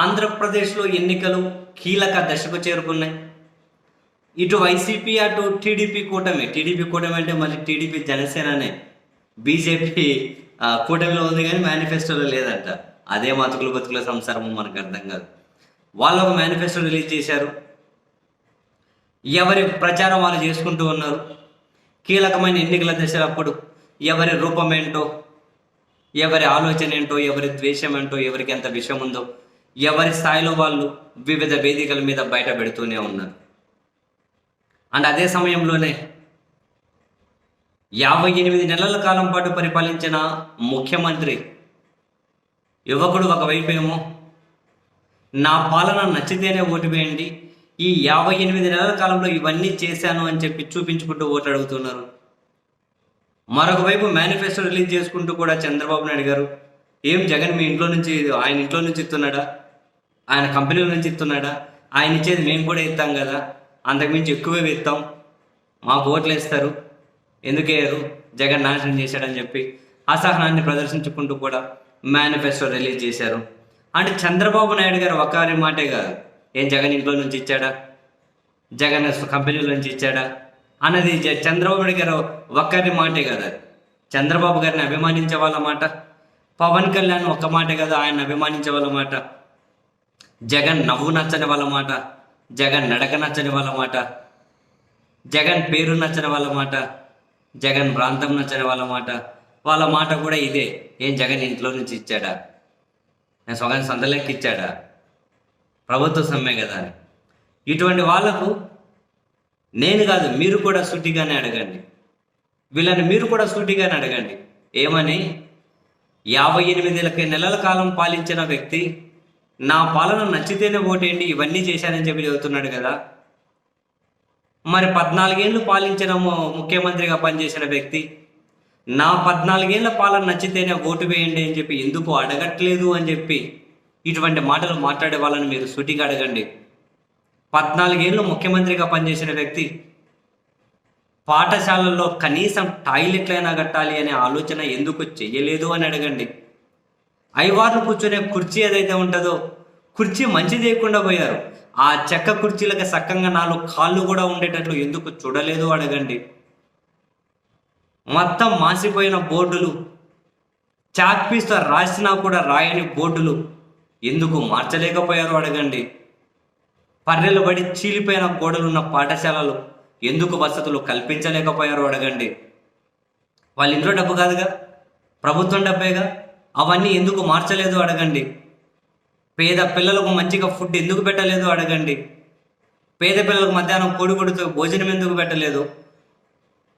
ఆంధ్రప్రదేశ్లో ఎన్నికలు కీలక దశకు చేరుకున్నాయి. ఇటు వైసీపీ అటు టీడీపీ కూటమి. టీడీపీ కూటమి అంటే మళ్ళీ టీడీపీ జనసేననే బీజేపీ కూటమిలో ఉంది కానీ మేనిఫెస్టోలో లేదంట. అదే మతుకులు బతుకుల సంసారము మనకు అర్థం కాదు. వాళ్ళు ఒక మేనిఫెస్టో రిలీజ్ చేశారు. ఎవరి ప్రచారం వాళ్ళు చేసుకుంటూ ఉన్నారు. కీలకమైన ఎన్నికల దశలప్పుడు ఎవరి రూపం ఏంటో ఎవరి ఆలోచన ఏంటో ఎవరి ద్వేషం ఏంటో ఎవరికి ఎంత విషయం ఉందో ఎవరి స్థాయిలో వాళ్ళు వివిధ వేదికల మీద బయట పెడుతూనే ఉన్నారు. అండ్ అదే సమయంలోనే యాభై ఎనిమిది నెలల కాలం పాటు పరిపాలించిన ముఖ్యమంత్రి యువకుడు ఒకవైపు ఏమో నా పాలన నచ్చితేనే ఓటు వేయండి ఈ యాభై ఎనిమిది నెలల కాలంలో ఇవన్నీ చేశాను అని చెప్పి చూపించుకుంటూ ఓట్లు అడుగుతున్నారు. మరొకవైపు మేనిఫెస్టో రిలీజ్ చేసుకుంటూ కూడా చంద్రబాబు నాయుడు గారు ఏం జగన్ మీ ఇంట్లో నుంచి ఆయన ఇంట్లో నుంచి ఇస్తున్నాడా? ఆయన కంపెనీల నుంచి ఇస్తున్నాడా? ఆయన ఇచ్చేది మేము కూడా ఇస్తాం కదా. అంతకుమించి ఎక్కువే ఇస్తాం మాకు ఓట్లు వేస్తారు. ఎందుకు వేయరు? జగన్ నాశనం చేశాడని చెప్పి అసహనాన్ని ప్రదర్శించుకుంటూ కూడా మేనిఫెస్టో రిలీజ్ చేశారు. అంటే చంద్రబాబు నాయుడు గారు ఒక్కరి మాటే కాదు. ఏం జగన్ ఇంట్లో నుంచి ఇచ్చాడా? జగన్ కంపెనీల నుంచి ఇచ్చాడా? అన్నది చంద్రబాబు నాయుడు గారు ఒక్కరి మాటే కదా. చంద్రబాబు గారిని అభిమానించే వాళ్ళ మాట పవన్ కళ్యాణ్ ఒక్క మాటే కదా ఆయన అభిమానించే వాళ్ళ మాట. జగన్ నవ్వు నచ్చని వాళ్ళ మాట జగన్ నడక నచ్చని వాళ్ళ మాట జగన్ పేరు నచ్చని వాళ్ళ మాట జగన్ ప్రాంతం నచ్చని వాళ్ళ మాట. వాళ్ళ మాట కూడా ఇదే. ఏం జగన్ ఇంట్లో నుంచి ఇచ్చాడా? నేను సొగం సందలెక్కి ఇచ్చాడా? ప్రభుత్వ సమ్మె కదా అని. ఇటువంటి వాళ్ళకు నేను కాదు మీరు కూడా సూటిగానే అడగండి. వీళ్ళని మీరు కూడా సూటిగానే అడగండి. ఏమని? యాభై ఎనిమిది నెలల కాలం పాలించిన వ్యక్తి నా పాలన నచ్చితేనే ఓటేయండి ఇవన్నీ చేశానని చెప్పి చెబుతున్నాడు కదా. మరి పద్నాలుగేళ్ళు పాలించిన ముఖ్యమంత్రిగా పనిచేసిన వ్యక్తి నా పద్నాలుగేళ్ళ పాలన నచ్చితేనే ఓటు వేయండి అని చెప్పి ఎందుకు అడగట్లేదు అని చెప్పి ఇటువంటి మాటలు మాట్లాడే వాళ్ళని మీరు సూటిగా అడగండి. పద్నాలుగేళ్ళు ముఖ్యమంత్రిగా పనిచేసిన వ్యక్తి పాఠశాలల్లో కనీసం టాయిలెట్లైనా కట్టాలి అనే ఆలోచన ఎందుకు చెయ్యలేదు అని అడగండి. ఐవార్లు కూర్చునే కుర్చీ ఏదైతే ఉంటుందో కుర్చీ మంచి చేయకుండా పోయారు. ఆ చెక్క కుర్చీలకు సక్కంగా నాలుగు కాళ్ళు కూడా ఉండేటట్లు ఎందుకు చూడలేదు అడగండి. మొత్తం మాసిపోయిన బోర్డులు చాక్ పీస్తో రాసినా కూడా రాయని బోర్డులు ఎందుకు మార్చలేకపోయారు అడగండి. పర్రెలు పడి చీలిపోయిన గోడలున్న పాఠశాలలు ఎందుకు వసతులు కల్పించలేకపోయారు అడగండి. వాళ్ళ ఇంట్లో డబ్బు కాదుగా? ప్రభుత్వం డబ్బేగా? అవన్నీ ఎందుకు మార్చలేదు అడగండి. పేద పిల్లలకు మంచిగా ఫుడ్ ఎందుకు పెట్టలేదు అడగండి. పేద పిల్లలకు మధ్యాహ్నం కోడిగుడితో భోజనం ఎందుకు పెట్టలేదు.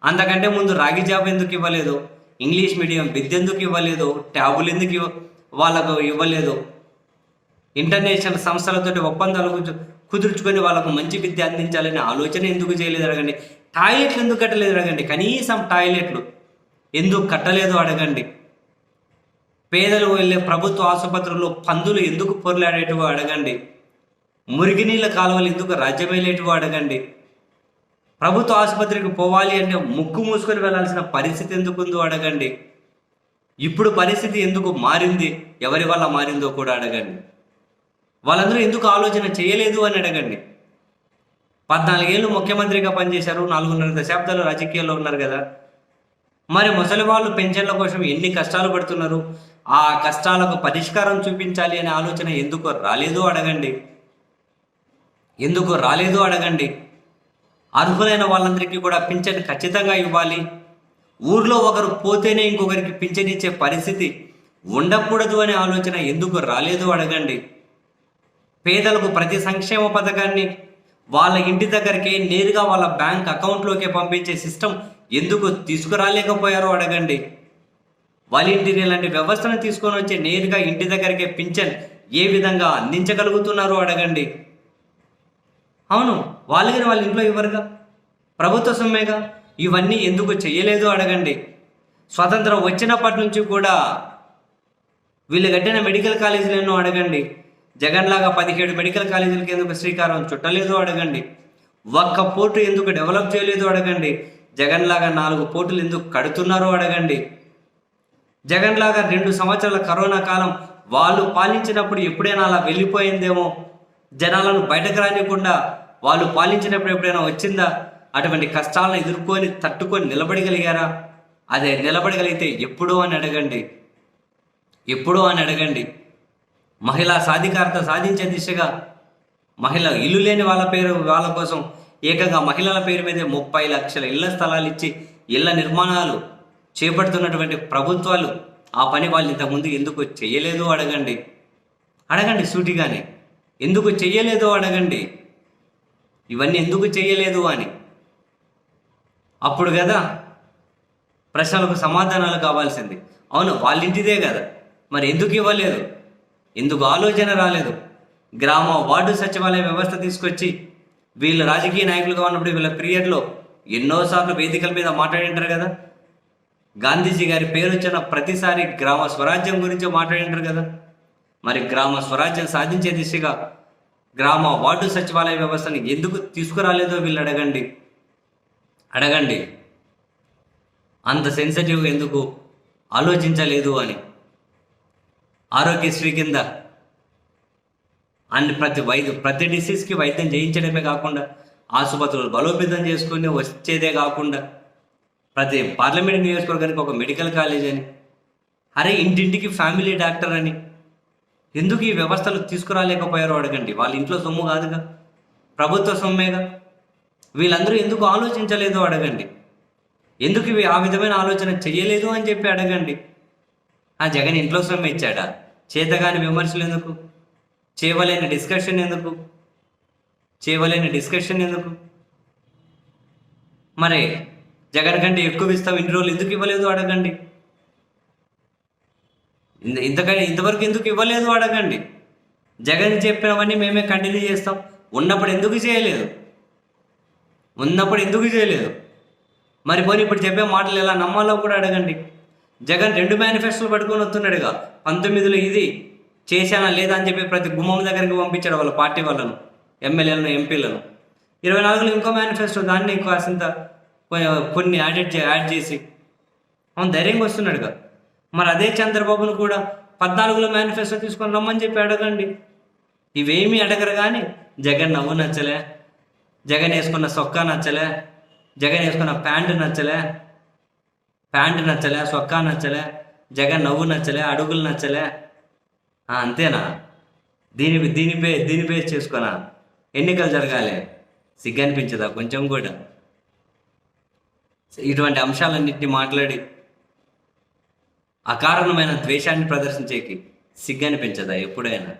అంతకంటే ముందు రాగి జాబ్ ఎందుకు ఇవ్వలేదు. ఇంగ్లీష్ మీడియం విద్య ఎందుకు ఇవ్వలేదు. ట్యాబులు ఎందుకు వాళ్ళకు ఇవ్వలేదు. ఇంటర్నేషనల్ సంస్థలతోటి ఒప్పందాలు కుదుర్చుకొని వాళ్ళకు మంచి విద్య అందించాలనే ఆలోచన ఎందుకు చేయలేదు అడగండి. టాయిలెట్లు ఎందుకు కట్టలేదు అడగండి. కనీసం టాయిలెట్లు ఎందుకు కట్టలేదు అడగండి. పేదలు వెళ్ళే ప్రభుత్వ ఆసుపత్రుల్లో పందులు ఎందుకు పొరలాడేటివో అడగండి. మురిగినీళ్ళ కాలువలు ఎందుకు రాజ్యమేలేటివో అడగండి. ప్రభుత్వ ఆసుపత్రికి పోవాలి అంటే ముక్కు మూసుకొని వెళ్ళాల్సిన పరిస్థితి ఎందుకు ఉందో అడగండి. ఇప్పుడు పరిస్థితి ఎందుకు మారింది? ఎవరి వల్ల మారిందో కూడా అడగండి. వాళ్ళందరూ ఎందుకు ఆలోచన చేయలేదు అని అడగండి. పద్నాలుగేళ్ళు ముఖ్యమంత్రిగా పనిచేశారు నాలుగున్నర దశాబ్దాలు రాజకీయాల్లో ఉన్నారు కదా. మరి ముసలి వాళ్ళు పెన్షన్ల కోసం ఎన్ని కష్టాలు పడుతున్నారు? ఆ కష్టాలకు పరిష్కారం చూపించాలి అనే ఆలోచన ఎందుకు రాలేదు అడగండి. ఎందుకు రాలేదు అడగండి. అర్హులైన వాళ్ళందరికీ కూడా పింఛన్ ఖచ్చితంగా ఇవ్వాలి. ఊర్లో ఒకరు పోతేనే ఇంకొకరికి పింఛన్ ఇచ్చే పరిస్థితి ఉండకూడదు అనే ఆలోచన ఎందుకు రాలేదు అడగండి. పేదలకు ప్రతి సంక్షేమ పథకాన్ని వాళ్ళ ఇంటి దగ్గరికి నేరుగా వాళ్ళ బ్యాంక్ అకౌంట్లోకి పంపించే సిస్టమ్ ఎందుకు తీసుకురాలేకపోయారో అడగండి. వాలంటీర్ లాంటి వ్యవస్థను తీసుకొని వచ్చి నేరుగా ఇంటి దగ్గరికే పింఛన్ ఏ విధంగా అందించగలుగుతున్నారో అడగండి. అవును వాళ్ళకి వాళ్ళ ఇంట్లో ఇవ్వరుగా ప్రభుత్వ సొమ్మేగా? ఇవన్నీ ఎందుకు చేయలేదు అడగండి. స్వతంత్రం వచ్చినప్పటి నుంచి కూడా వీళ్ళు కట్టిన మెడికల్ కాలేజీలు ఎన్నో అడగండి జగన్లాగా పదిహేడు మెడికల్ కాలేజీలకి ఎందుకు శ్రీకారం చుట్టలేదు అడగండి. ఒక్క పోర్టు ఎందుకు డెవలప్ చేయలేదు అడగండి. జగన్లాగా నాలుగు పోర్టులు ఎందుకు కడుతున్నారో అడగండి. జగన్లాగా రెండు సంవత్సరాల కరోనా కాలం వాళ్ళు పాలించినప్పుడు ఎప్పుడైనా అలా వెళ్ళిపోయిందేమో? జనాలను బయటకు రానికుండా వాళ్ళు పాలించినప్పుడు ఎప్పుడైనా వచ్చిందా? అటువంటి కష్టాలను ఎదుర్కొని తట్టుకొని నిలబడగలిగారా? అదే నిలబడగలిగితే ఎప్పుడో అని అడగండి. ఎప్పుడో అని అడగండి. మహిళా సాధికారత సాధించే దిశగా మహిళ ఇల్లు లేని వాళ్ళ పేరు వాళ్ళ కోసం ఏకంగా మహిళల పేరు మీదే ముప్పై లక్షల ఇళ్ళ స్థలాలు ఇచ్చి ఇళ్ళ నిర్మాణాలు చేపడుతున్నటువంటి ప్రభుత్వాలు ఆ పని వాళ్ళు ఇంతకుముందు ఎందుకు చేయలేదు అడగండి. అడగండి సూటిగానే. ఎందుకు చెయ్యలేదు అడగండి. ఇవన్నీ ఎందుకు చేయలేదు అని. అప్పుడు కదా ప్రశ్నలకు సమాధానాలు కావాల్సింది. అవును వాళ్ళ ఇంటిదే కదా. మరి ఎందుకు ఇవ్వలేదు? ఎందుకు ఆలోచన రాలేదు? గ్రామ వార్డు సచివాలయ వ్యవస్థ తీసుకొచ్చి వీళ్ళు రాజకీయ నాయకులుగా ఉన్నప్పుడు వీళ్ళ పీరియడ్లో ఎన్నోసార్లు వేదికల మీద మాట్లాడింటారు కదా. గాంధీజీ గారి పేరు వచ్చిన ప్రతిసారి గ్రామ స్వరాజ్యం గురించి మాట్లాడినారు కదా. మరి గ్రామ స్వరాజ్యం సాధించే దిశగా గ్రామ వార్డు సచివాలయ వ్యవస్థని ఎందుకు తీసుకురాలేదో వీళ్ళు అడగండి. అడగండి. అంత సెన్సిటివ్ ఎందుకు ఆలోచించలేదు అని. ఆరోగ్యశ్రీ కింద అన్ని ప్రతి వైద్య ప్రతి డిసీజ్కి వైద్యం చేయించడమే కాకుండా ఆసుపత్రులు బలోపేతం చేసుకుని వచ్చేదే కాకుండా ప్రతి పార్లమెంట్ నియోజకవర్గానికి ఒక మెడికల్ కాలేజ్ అని. అరే ఇంటింటికి ఫ్యామిలీ డాక్టర్ అని. ఎందుకు ఈ వ్యవస్థలు తీసుకురాలేకపోయారో అడగండి. వాళ్ళ ఇంట్లో సొమ్ము కాదుగా. ప్రభుత్వ సొమ్మేగా. వీళ్ళందరూ ఎందుకు ఆలోచించలేదో అడగండి. ఎందుకు ఇవి ఆ విధమైన ఆలోచన చెయ్యలేదు అని చెప్పి అడగండి. ఆ జగన్ ఇంట్లో సొమ్ము ఇచ్చాడా? చేతగాని విమర్శలు ఎందుకు? చేయవలేని డిస్కషన్ ఎందుకు? చేయవలేని డిస్కషన్ ఎందుకు? మరి జగన్ కంటే ఎక్కువ ఇస్తాం ఇన్ని రోజులు ఎందుకు ఇవ్వలేదు అడగండి? ఇంత ఇంతకంటే ఇంతవరకు ఎందుకు ఇవ్వలేదు అడగండి? జగన్ చెప్పినవన్నీ మేమే కంటిన్యూ చేస్తాం. ఉన్నప్పుడు ఎందుకు చేయలేదు? ఉన్నప్పుడు ఎందుకు చేయలేదు? మరి పోనీ ఇప్పుడు చెప్పే మాటలు ఎలా నమ్మాలో కూడా అడగండి. జగన్ రెండు మేనిఫెస్టోలు పట్టుకొని వస్తున్నాడుగా. పంతొమ్మిదిలో ఇది చేశానా లేదా అని చెప్పి ప్రతి గుమ్మం దగ్గరికి పంపించాడు వాళ్ళ పార్టీ వాళ్ళను ఎమ్మెల్యేలను ఎంపీలను. ఇరవై నాలుగులో ఇంకో మేనిఫెస్టో దాన్ని కాసింత కొన్ని యాడెడ్ యాడ్ చేసి. అవును ధైర్యంగా వస్తున్నాడుగా. మరి అదే చంద్రబాబును కూడా పద్నాలుగులో మేనిఫెస్టో తీసుకొని రమ్మని చెప్పి అడగండి. ఇవేమీ అడగరు కానీ జగన్ నవ్వు నచ్చలే. జగన్ వేసుకున్న సొక్కా నచ్చలే. జగన్ వేసుకున్న ప్యాంటు నచ్చలే. ప్యాంటు నచ్చలే సొక్కా నచ్చలే. జగన్ నవ్వు నచ్చలే అడుగులు నచ్చలే. అంతేనా? దీని దీని పే దీని చేసుకున్నా. ఎన్నికలు జరగాలి. సిగ్గు అనిపించదా కొంచెం కూడా? ఇటువంటి అంశాలన్నింటినీ మాట్లాడి అకారణమైన ద్వేషాన్ని ప్రదర్శించేకి సిగ్గు అనిపించదా ఎప్పుడైనా?